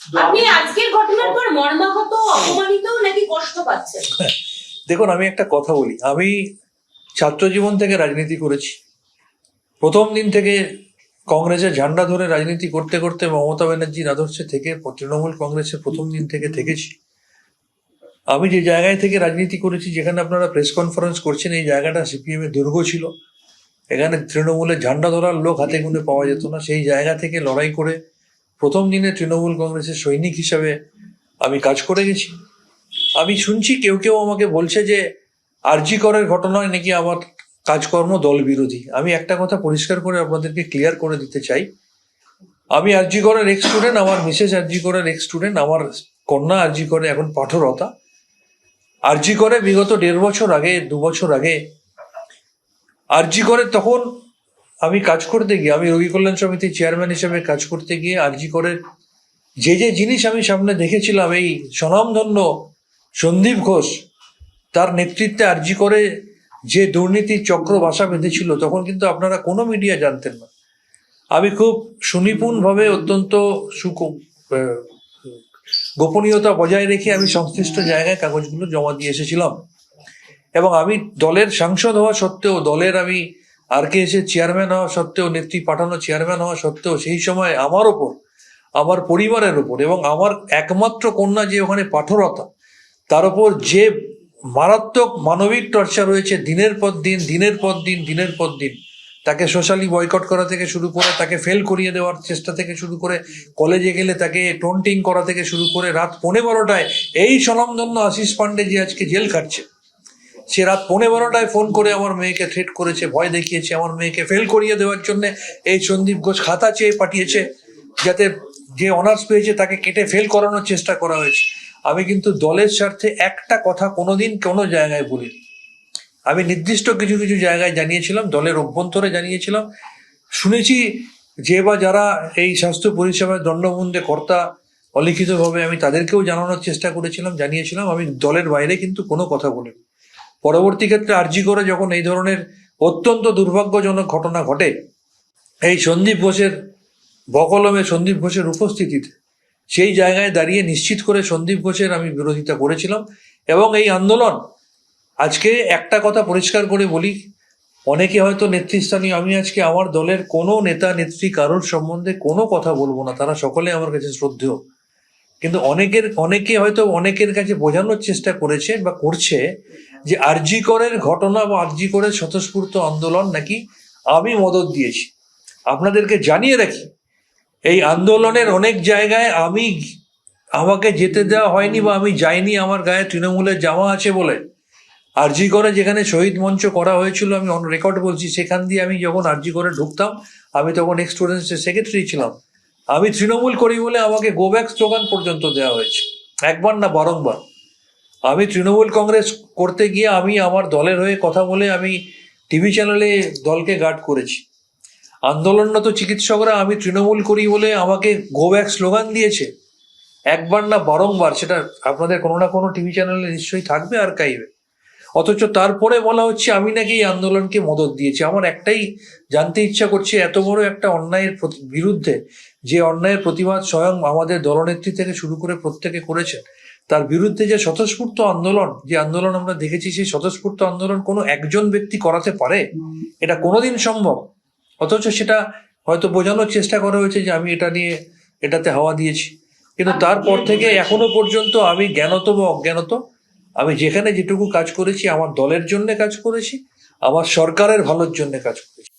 আপনি আজকের ঘটনার পর মর্মাহত অপমানিত নাকি কষ্ট পাচ্ছেন? দেখুন, আমি একটা কথা বলি। আমি ছাত্র জীবন থেকে রাজনীতি করেছি। প্রথম দিন থেকে কংগ্রেসের ঝান্ডা ধরে রাজনীতি করতে করতে মমতা ব্যানার্জির আদর্শে থেকে তৃণমূল কংগ্রেসের প্রথম দিন থেকে থেকেছি। আমি যে জায়গায় থেকে রাজনীতি করেছি, যেখানে আপনারা প্রেস কনফারেন্স করছেন, এই জায়গাটা সিপিএম এর দুর্গ ছিল। এখানে তৃণমূলের ঝান্ডা ধরার লোক হাতে গুনে পাওয়া যেত না। সেই জায়গা থেকে লড়াই করে প্রথম দিনে তৃণমূল কংগ্রেসের সৈনিক হিসাবে আমি কাজ করে গেছি। আমি শুনছি কেউ কেউ আমাকে বলছে যে, আরজি করের ঘটনায় নাকি আমার কাজকর্ম দল বিরোধী আমি একটা কথা পরিষ্কার করে আপনাদেরকে ক্লিয়ার করে দিতে চাই। আমি আরজি করের এক্স স্টুডেন্ট আমার মিসেস আরজি করের এক্স স্টুডেন্ট আমার কন্যা আরজি করে এখন পাঠরতা। আরজি করে বিগত দেড় বছর আগে, দু বছর আগে, আরজি করে তখন আমি কাজ করতে গিয়ে, আমি রোগী কল্যাণ সমিতির চেয়ারম্যান হিসেবে কাজ করতে গিয়ে আরজি করে যে যে জিনিস আমি সামনে দেখেছিলাম, এই স্বনামধন্য সন্দীপ ঘোষ, তার নেতৃত্বে আরজি করে যে দুর্নীতির চক্র বাসা বেঁধেছিল, তখন কিন্তু আপনারা কোনো মিডিয়া জানতেন না। আমি খুব সুনিপুণভাবে অত্যন্ত সুক গোপনীয়তা বজায় রেখে আমি সংশ্লিষ্ট জায়গায় কাগজগুলো জমা দিয়ে এসেছিলাম। এবং আমি দলের সাংসদ হওয়া সত্ত্বেও দলের আমি আর কে এসে চেয়ারম্যান হওয়া সত্ত্বেও, নেত্রী পাঠানো চেয়ারম্যান হওয়া সত্ত্বেও, সেই সময় আমার ওপর, আমার পরিবারের ওপর এবং আমার একমাত্র কন্যা যে ওখানে পাঠরতা, তার উপর যে মারাত্মক মানবিক টর্চার রয়েছে দিনের পর দিন, দিনের পর দিন, দিনের পর দিন, তাকে সোশ্যালি বয়কট করা থেকে শুরু করে, তাকে ফেল করিয়ে দেওয়ার চেষ্টা থেকে শুরু করে কলেজে গেলে তাকে টন্টিং করা থেকে শুরু করে, রাত পৌনে বারোটায় এই স্বনামধন্য আশিস পান্ডে যে আজকে জেল খাটছে সে রাত পৌনে বারোটায় ফোন করে আমার মেয়েকে থ্রেট করেছে, ভয় দেখিয়েছে, আমার মেয়েকে ফেল করিয়ে দেওয়ার জন্য এই সন্দীপ ঘোষ খাতা চেয়ে পাঠিয়েছে যাতে যে অনার্স পেয়েছে তাকে কেটে ফেল করানোর চেষ্টা করা হয়েছে। আমি কিন্তু দলের স্বার্থে একটা কথা কোনোদিন কোনো জায়গায় বলিনি। আমি নির্দিষ্ট কিছু কিছু জায়গায় জানিয়েছিলাম, দলের অভ্যন্তরে জানিয়েছিলাম। শুনেছি যে বা যারা এই স্বাস্থ্য পরিষেবার দণ্ডবন্ধে কর্তা অলিখিতভাবে আমি তাদেরকেও জানানোর চেষ্টা করেছিলাম, জানিয়েছিলাম। আমি দলের বাইরে কিন্তু কোনো কথা বলিনি। পরবর্তী ক্ষেত্রে আর্জি করে যখন এই ধরনের অত্যন্ত দুর্ভাগ্যজনক ঘটনা ঘটে, এই সন্দীপ ঘোষের বকলমে সন্দীপ ঘোষের উপস্থিতিতে, সেই জায়গায় দাঁড়িয়ে নিশ্চিত করে সন্দীপ ঘোষের আমি বিরোধিতা করেছিলাম এবং এই আন্দোলন, আজকে একটা কথা পরিষ্কার করে বলি, অনেকে হয়তো নেতৃস্থানীয়, আমি আজকে আমার দলের কোনো নেতা, নেত্রী, কারোর সম্বন্ধে কোনো কথা বলব না, তারা সকলে আমার কাছে শ্রদ্ধেয়। কিন্তু অনেকের, অনেকে হয়তো অনেকের কাছে বোঝানোর চেষ্টা করেছে বা করছে যে আরজি করের ঘটনা বা আরজি করের স্বতঃস্ফূর্ত আন্দোলন নাকি আমি মদত দিয়েছি। আপনাদেরকে জানিয়ে রাখি, এই আন্দোলনের অনেক জায়গায় আমি আমাকে যেতে দেওয়া হয়নি বা আমি যাইনি, আমার গায়ে তৃণমূলের জামা আছে বলে। আরজি করে যেখানে শহীদ মঞ্চ করা হয়েছিল, আমি অন রেকর্ড বলছি, সেখান দিয়ে আমি যখন আরজি করে ঢুকতাম, আমি তখন এক্স স্টুডেন্টসের সেক্রেটারি ছিলাম। আমি তৃণমূল করি বলে আমাকে গো ব্যাক স্লোগান পর্যন্ত দেওয়া হয়েছে। একবার না বারংবার। আমি তৃণমূল কংগ্রেস করতে গিয়ে আমি আমার দলের হয়ে কথা বলে আমি টিভি চ্যানেলে দলকে গার্ড করেছি। আন্দোলনরত চিকিৎসকরা আমি তৃণমূল করি বলে আমাকে গো ব্যাক স্লোগান দিয়েছে। একবার না বারংবার সেটা আপনাদের কোনো না কোনো টিভি চ্যানেলে নিশ্চয়ই থাকবে আর কাইবে অথচ তারপরে বলা হচ্ছে আমি নাকি এই আন্দোলনকে মদত দিয়েছি। আমার একটাই জানতে ইচ্ছা করছে, এত বড় একটা অন্যায়ের বিরুদ্ধে যে অন্যায়ের প্রতিবাদ স্বয়ং আমাদের দলনেত্রী থেকে শুরু করে প্রত্যেকে করেছেন তার বিরুদ্ধে যে স্বতঃস্ফূর্ত আন্দোলন যে আন্দোলন আমরা দেখেছি সেই স্বতঃস্ফূর্ত আন্দোলন কোনো একজন ব্যক্তি করাতে পারে? এটা কোনোদিন সম্ভব। অথচ সেটা হয়তো বোঝানোর চেষ্টা করা হয়েছে যে আমি এটা নিয়ে এটাতে হাওয়া দিয়েছি। কিন্তু তারপর থেকে এখনও পর্যন্ত আমি জ্ঞানত বা অজ্ঞানত আমি যেখানে যেটুকু কাজ করেছি আমার দলের জন্য কাজ করেছি আমার সরকারের ভালোর জন্য কাজ করেছি।